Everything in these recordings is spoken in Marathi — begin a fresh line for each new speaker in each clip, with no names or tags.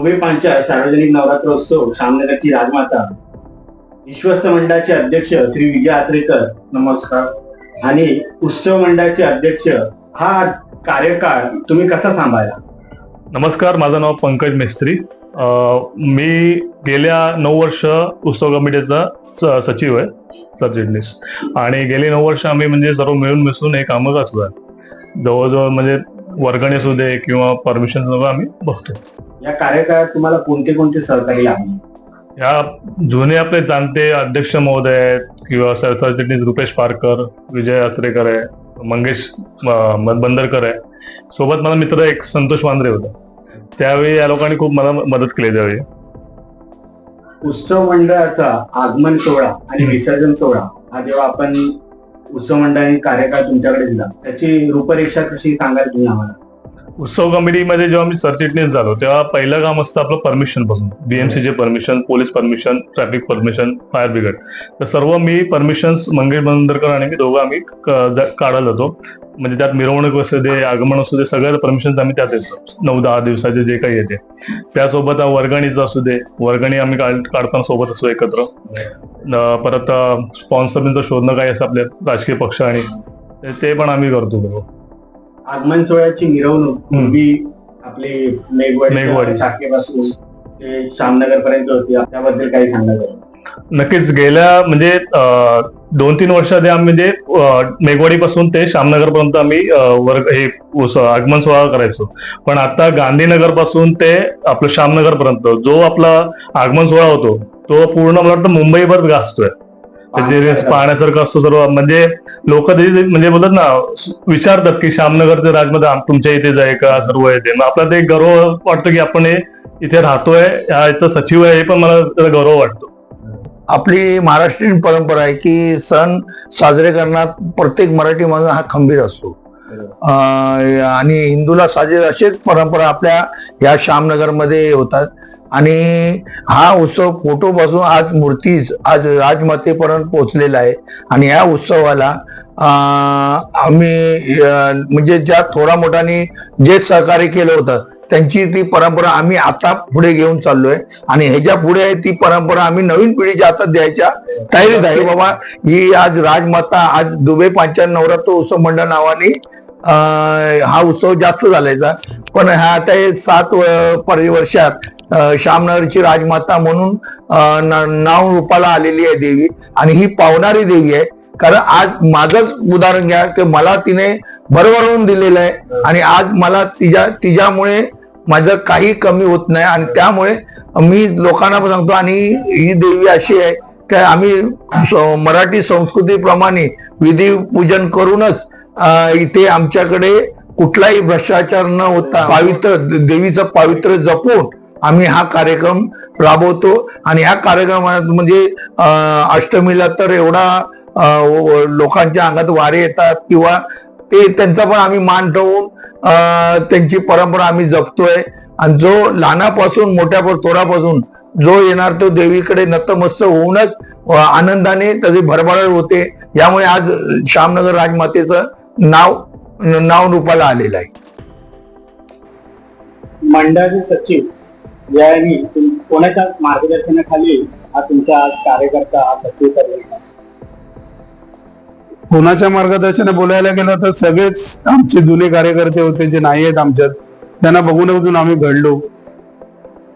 दुबई पांचाळ सार्वजनिक नवरात्रोत्सव शामनगरची राजमाता विश्वस्त मंडळाचे अध्यक्ष श्री विजय आचरेकर नमस्कार. आणि उत्सव मंडळाचे अध्यक्ष हा कार्यकाळ तुम्ही कसा सांभाळला?
नमस्कार माझं नाव पंकज मिस्त्री. मी गेल्या नऊ वर्ष उत्सव कमिटीचा सचिव आहे सरचिटणीस आणि गेली नऊ वर्ष आम्ही म्हणजे सर्व मिळून मिसळून हे कामं असलं आहे जवळजवळ म्हणजे वर्गणी असू दे किंवा परमिशन आम्ही बघतो.
या कार्यकाळात तुम्हाला कोणते कोणते सहकारी लाभले
ह्या जुने आपले जाणते अध्यक्ष महोदय आहेत किंवा सर- सरचिटणीस रुपेश पारकर विजय आसरेकर आहे मंगेश बंदरकर आहे. सोबत मला मित्र एक संतोष वांद्रे होता. त्यावेळी या लोकांनी खूप मला मदत केली त्यावेळी.
उत्सव मंडळाचा आगमन सोहळा आणि. विसर्जन सोहळा हा जेव्हा आपण उत्सव मंडळाने कार्यकाळ तुमच्याकडे दिला. त्याची रूपरेषा कशी सांगाल तुम्ही आम्हाला?
उत्सव कमिटीमध्ये जेव्हा मी सरचिटणीस झालो तेव्हा पहिलं काम असतं आपलं परमिशनपासून बीएमसीचे permission police permission traffic permission fire brigade तर सर्व मी परमिशन मंगेश बंदरकर आणि मी दोघं आम्ही क- काढत होतो. म्हणजे त्यात मिरवणूक असू दे आगमन असू दे सगळ्या परमिशन आम्ही त्यात येतो. नऊ दहा दिवसाचे जे काही येते. त्यासोबत वर्गणीचं असू दे वर्गणी आम्ही काढताना सोबत असतो एकत्र. परत स्पॉन्सरचं शोधणं काही असं आपल्या राजकीय पक्ष आणि ते- पण आम्ही करतो
आगमन सोहळ्याची मिरवणूक. पूर्वी आपली मेघवाडी
मेघवाडी.
शाखेपासून ते श्यामनगर पर्यंत होती त्याबद्दल काही सांगाल
नक्कीच गेल्या म्हणजे दोन तीन वर्षात आम्ही म्हणजे मेघवाडी पासून ते श्यामनगर पर्यंत आम्ही वर्ग हे आगमन सोहळा करायचो पण आता गांधीनगरपासून ते आपलं श्यामनगर पर्यंत जो आपला आगमन सोहळा होतो तो पूर्ण मला वाटतं मुंबईभर गाजतोय त्याचे पाहण्यासारखं असतो सर्व. म्हणजे लोक म्हणजे बोलतात ना विचारतात की श्यामनगरचे राजमध्ये तुमच्या इथेच आहे का? सर्व येते मग आपल्याला ते गर्व वाटतं की आपण हे इथे राहतोय ह्या याचा सचिव आहे हे पण मला त्याचा गौरव वाटतो.
आपली महाराष्ट्रीयन परंपरा आहे की सण साजरे करण्यात प्रत्येक मराठी माणूस हा खंबीर असतो. आणि हिंदूला साजरे असेच परंपरा आपल्या या श्यामनगरमध्ये होतात. आणि हा उत्सव फोटोपासून आज मूर्तीच आज राजमातेपर्यंत पोहोचलेला आहे. आणि या उत्सवाला आम्ही म्हणजे ज्या थोडा मोठ्याने जे सहकार्य केलं होतं त्यांची ती परंपरा आम्ही आता पुढे घेऊन चाललोय. आणि ह्याच्या पुढे ती परंपरा आम्ही नवीन पिढीच्या हातात द्यायच्या तयारीत आहे. बाबा ही आज राजमाता आज दुबे पांचाळ नवरात्र उत्सव मंडळ नावाने हा उत्सव जास्त झालायचा. पण ह्या आता हे सात वर्षात परिवर्षात श्यामनगरची राजमाता म्हणून नाव रूपाला आलेली आहे देवी. आणि ही पावणारी देवी आहे. कारण आज माझंच उदाहरण घ्या की मला तिने भरभरून दिलेलं आहे. आणि आज मला तिच्या तिच्यामुळे माझं काही कमी होत नाही आणि त्यामुळे मी लोकांना पण सांगतो आणि ही देवी अशी आहे की आम्ही मराठी संस्कृतीप्रमाणे विधी पूजन करूनच इथे आमच्याकडे कुठलाही भ्रष्टाचार न होता पावित्र देवीचं पावित्र्य जपून आम्ही हा कार्यक्रम राबवतो. आणि ह्या कार्यक्रमात म्हणजे अष्टमीला तर एवढा लोकांच्या अंगात वारे येतात किंवा ते त्यांचा पण आम्ही मान ठेवून अं, त्यांची परंपरा आम्ही जपतोय. आणि जो लहानापासून मोठ्या थोरापासून जो येणार तो देवीकडे नतमस्त होऊनच आनंदाने त्याचे भरभराट होते. यामुळे आज श्यामनगर राजमातेचं नाव नाव रूपाला आलेलं आहे.
मंडळाचे सचिव यांनी कोणाच्या मार्गदर्शनाखाली हा तुमचा आज कार्यकर्ता सचिव पदवी
कोणाच्या मार्गदर्शनाने बोलायला गेलं तर सगळेच आमचे जुने कार्यकर्ते होते जे नाही आहेत आमच्यात त्यांना बघून बघून आम्ही घडलो.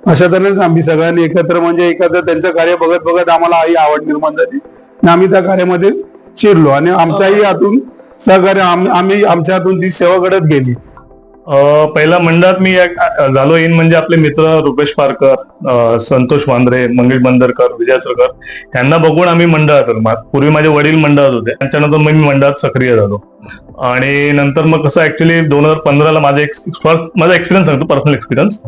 अशा तऱ्हेच आम्ही सगळ्यांनी एकत्र म्हणजे एकत्र त्यांचं कार्य बघत बघत आम्हाला आई आवड निर्माण झाली. आणि आम्ही त्या कार्यामध्ये शिरलो. आणि आमच्याही हातून सहकार्य आम्ही आमच्या हातून ती सेवा घडत गेली.
पहिला मंडळात मी झालो इन म्हणजे आपले मित्र रुपेश पारकर संतोष वांद्रे मंगेश बंदरकर विजय सरकर यांना बघून आम्ही मंडळात पूर्वी माझे वडील मंडळात होते. त्यांच्यानंतर मग मी मंडळात सक्रिय झालो. आणि नंतर मग कसं ऍक्च्युली दोन हजार पंधराला माझे फर्स्ट माझा एक्सपिरियन्स सांगतो पर्सनल एक्सपिरियन्स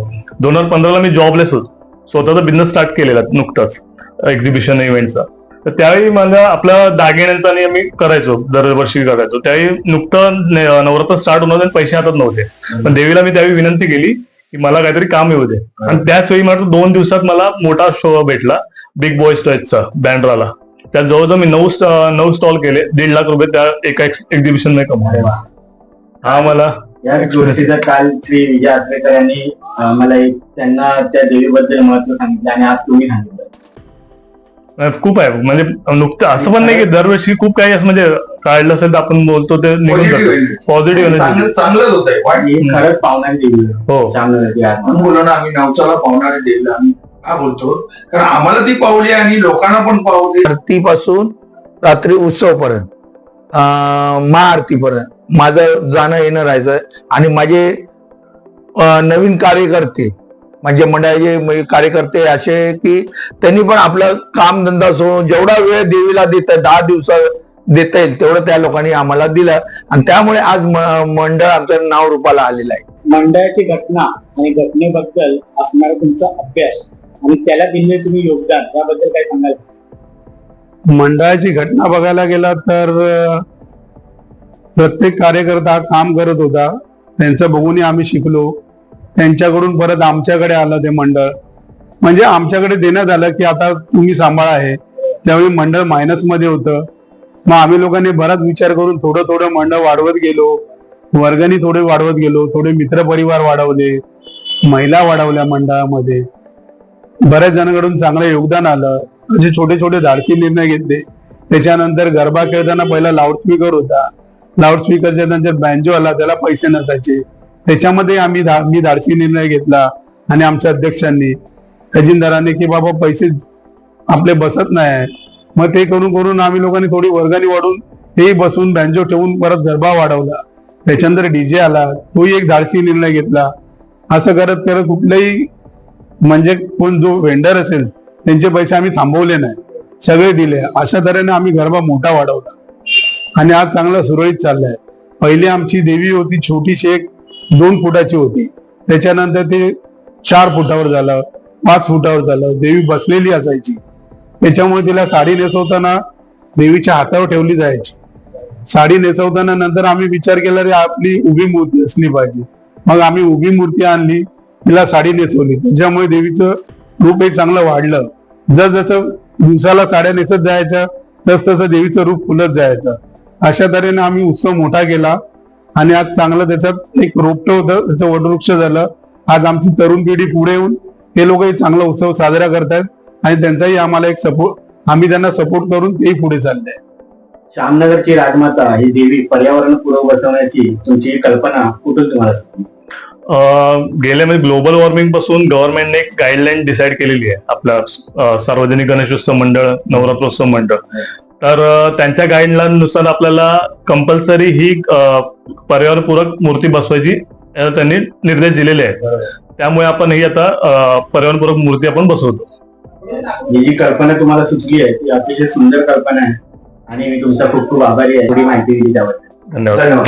दोन हजार पंधराला मी जॉबलेस होतो. स्वतःचा बिझनेस स्टार्ट केलेला नुकताच. एक्झिबिशन इव्हेंटचा तर त्यावेळी मला आपल्या दागिन्यांचा आणि आम्ही करायचो दरवर्षी करायचो त्यावेळी नुकतं नवरात्र स्टार्ट होणार आणि पैसे हातात नव्हते. पण देवीला मी त्यावेळी विनंती केली की मला काहीतरी काम येऊ दे. आणि त्याच वेळी मात्र दोन दिवसात मला मोठा शो भेटला बिग बॉय स्टॉयचा बँड्राला. त्यात जवळजवळ मी नऊ नऊ स्टॉल केले दीड लाख रुपये त्या एका एक्झिबिशनमध्ये कमवले. हा मला
या गोष्टीचं काल श्री विजय आत्रेकर यांनी मला एक त्यांना त्या देवीबद्दल महत्त्व सांगितलं आणि आज तुम्ही सांगितलं
खूप आहे. म्हणजे नुकतं असं पण नाही की दरवर्षी खूप काही असं म्हणजे काढलं असेल तर आपण बोलतो ते निघून जातं. पॉझिटिव्ह
चांगलं चांगलंच होत आहे
ही खरंच देवी आहे.
हो.
श्यामनगरची आत्मा
बोला ना आम्ही नवसाला पावणारे देवीला आम्ही का बोलतो? कारण आम्हाला ती पावली आणि लोकांना पण पावली. आरतीपासून रात्री उत्सव पर्यंत महाआरती पर्यंत माझं जाणं येणं राहायचं. आणि माझे नवीन कार्यकर्ते म्हणजे मंडळाचे कार्यकर्ते असे की त्यांनी पण आपलं काम धंदा सोडून जेवढा वेळ देवीला देत दहा दिवसात देता येईल तेवढं त्या लोकांनी आम्हाला दिलं. आणि त्यामुळे आज मंडळ आमचं नाव रूपाला आलेलं आहे.
मंडळाची घटना आणि घटनेबद्दल असणारा तुमचा अभ्यास आणि त्याला दिलेले तुम्ही योगदान याबद्दल काय सांगाल?
मंडळाची घटना बघायला गेला तर प्रत्येक कार्यकर्ता काम करत होता. त्यांचं बघूनही आम्ही शिकलो. त्यांच्याकडून परत आमच्याकडे आलं ते मंडळ. म्हणजे आमच्याकडे देण्यात आलं की आता तुम्ही सांभाळा आहे त्यावेळी मंडळ मायनसमध्ये होतं. मग आम्ही लोकांनी बराच विचार करून थोडं थोडं मंडळ वाढवत गेलो. वर्गणी थोडे वाढवत गेलो. थोडे मित्रपरिवार वाढवले. महिला वाढवल्या मंडळामध्ये. बऱ्याच जणांकडून चांगलं योगदान आलं. असे छोटे छोटे धाडसी निर्णय घेतले. त्याच्यानंतर गरबा खेळताना पहिला लाऊडस्पीकर होता. लाऊडस्पीकरच्या नंतर बँजो आला. त्याला पैसे नसायचे. त्याच्यामध्ये आम्ही धा- मी धाडसी निर्णय घेतला आणि आमच्या अध्यक्षांनी खजिनदारांनी की बाबा पैसे आपले बसत नाही. मग ते करून करून आम्ही लोकांनी थोडी वर्गणी वाढून तेही बसून बँजो ठेवून परत गरबा वाढवला. त्याच्यानंतर डीजे आला तोही एक धाडसी निर्णय घेतला. असं करत करत कुठलंही म्हणजे कोण जो वेंडर असेल त्यांचे पैसे आम्ही थांबवले नाही. सगळे दिले. अशा तऱ्हेने आम्ही गरबा मोठा वाढवला. आणि आज चांगला सुरळीत चाललाय. पहिली आमची देवी होती छोटीशी एक दोन फुटाची होती. त्याच्यानंतर ते चार फुटावर झालं पाच फुटावर झालं. देवी बसलेली असायची. त्याच्यामुळे तिला साडी नेसवताना देवीच्या हातावर ठेवली जायची. साडी नेसवताना नंतर आम्ही विचार केला रे आपली उभी मूर्ती असली पाहिजे. मग आम्ही उभी मूर्ती आणली तिला साडी नेसवली. त्याच्यामुळे देवीचं रूप एक चांगलं वाढलं. जस जसं दिवसाला साड्या नेसत जायच्या तस तसं देवीचं रूप फुलत जायचं. अशा तऱ्हेने आम्ही उत्सव मोठा केला. आणि आज चांगलं त्याच्यात एक रोपटं होतं त्याचं वटवृक्ष झालं. आज आमची तरुण पिढी पुढे येऊन ते लोकही चांगला उत्सव साजरा करतायत आणि त्यांचाही आम्हाला एक सपोर्ट आम्ही त्यांना सपोर्ट करून तेही पुढे चालले
श्यामनगरची राजमाता ही देवी पर्यावरण पूर्व बसवण्याची तुमची ही कल्पना कुठून तुम्हाला
गेल्या म्हणजे ग्लोबल वॉर्मिंगपासून गव्हर्नमेंटने एक गाईडलाईन डिसाईड केलेली आहे आपल्या अं, सार्वजनिक गणेशोत्सव मंडळ नवरात्रोत्सव मंडळ. तर त्यांच्या गाईडलाईन नुसार आपल्याला कंपल्सरी ही पर्यावरणपूरक मूर्ती बसवायची त्यांनी निर्देश दिलेले आहेत. त्यामुळे आपण ही आता पर्यावरणपूरक मूर्ती आपण बसवतो.
ही जी कल्पना तुम्हाला सुचली आहे ती अतिशय सुंदर कल्पना आहे. आणि मी तुमचा खूप खूप आभारी आहे थोडी माहिती दिली त्याबद्दल.
धन्यवाद.
धन्यवाद.